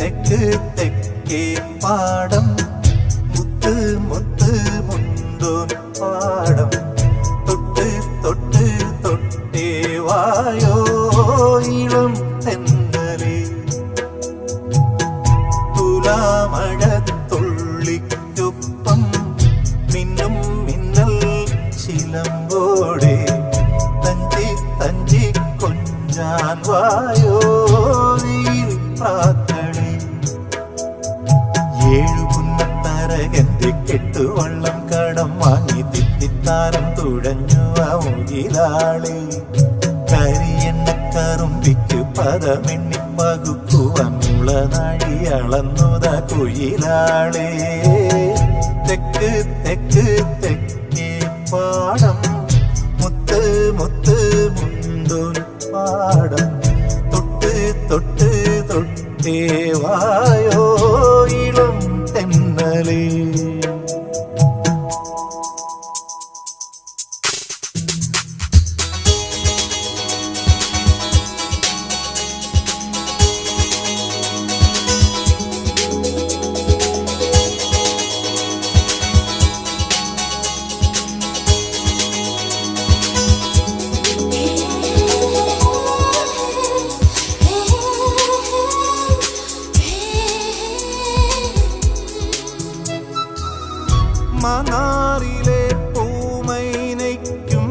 തെക്ക് തെക്കേ പാടം മുത്ത് മുത്ത് മുന്തോൻ പാടം. തൊട്ട് തൊട്ട് തൊട്ടേ വായോ ഇളം തെന്നലേ. തുലാമഴത്തുള്ളിക്കൊപ്പം മിന്നും മിന്നൽ ശിലമ്പോടെ തഞ്ചി തഞ്ചി കൊഞ്ചാൻ വായോ നീൽ പ്രാക്കളേ ഏഴു കുന്നത്തരകന്റെ കെട്ടുവള്ളം കടം വാങ്ങി തിത്തിത്താരം തുഴഞ്ഞു ഔകിലാളെ കരിയെണ്ണ കറുമ്പിക്ക് പദമെണ്ണി പകുക്കുവാൻ മുളനാഴി അളന്നുത തെക്ക് തെക്ക് തെക്കേ പാടം. മുത്ത് മുത്ത് മുന്തോൻ പാടം. തൊട്ട് തൊട്ട് തൊട്ടേ വായോ. മനാറിലെ പൂമൈനയ്ക്കും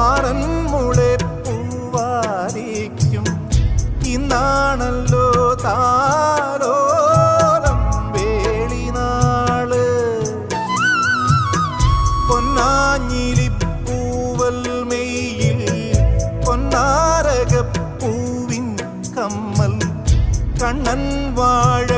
ആറന്മുളെ പൂവാരിക്കും ഇന്നാണല്ലോ താരോലം കണ്ണൻ വാഴ